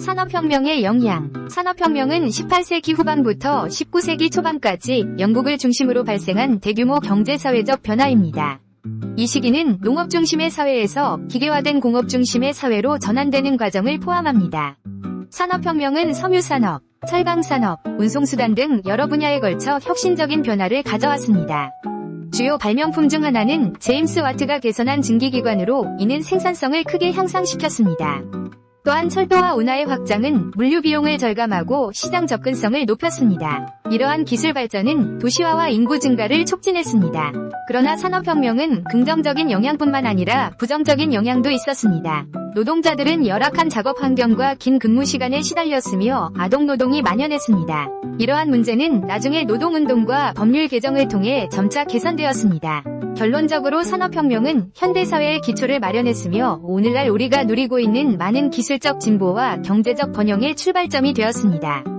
산업혁명의 영향 산업혁명은 18세기 후반부터 19세기 초반까지 영국을 중심으로 발생한 대규모 경제사회적 변화입니다. 이 시기는 농업 중심의 사회에서 기계화된 공업 중심의 사회로 전환되는 과정을 포함합니다. 산업혁명은 섬유산업, 철강산업, 운송수단 등 여러 분야에 걸쳐 혁신적인 변화를 가져왔습니다. 주요 발명품 중 하나는 제임스 와트가 개선한 증기기관으로 이는 생산성을 크게 향상시켰습니다. 또한 철도와 운하의 확장은 물류 비용을 절감하고 시장 접근성을 높였습니다. 이러한 기술 발전은 도시화와 인구 증가를 촉진했습니다. 그러나 산업혁명은 긍정적인 영향뿐만 아니라 부정적인 영향도 있었습니다. 노동자들은 열악한 작업 환경과 긴 근무 시간에 시달렸으며 아동 노동이 만연했습니다. 이러한 문제는 나중에 노동운동과 법률 개정을 통해 점차 개선되었습니다. 결론적으로 산업혁명은 현대사회의 기초를 마련했으며 오늘날 우리가 누리고 있는 많은 기술적 진보와 경제적 번영의 출발점이 되었습니다.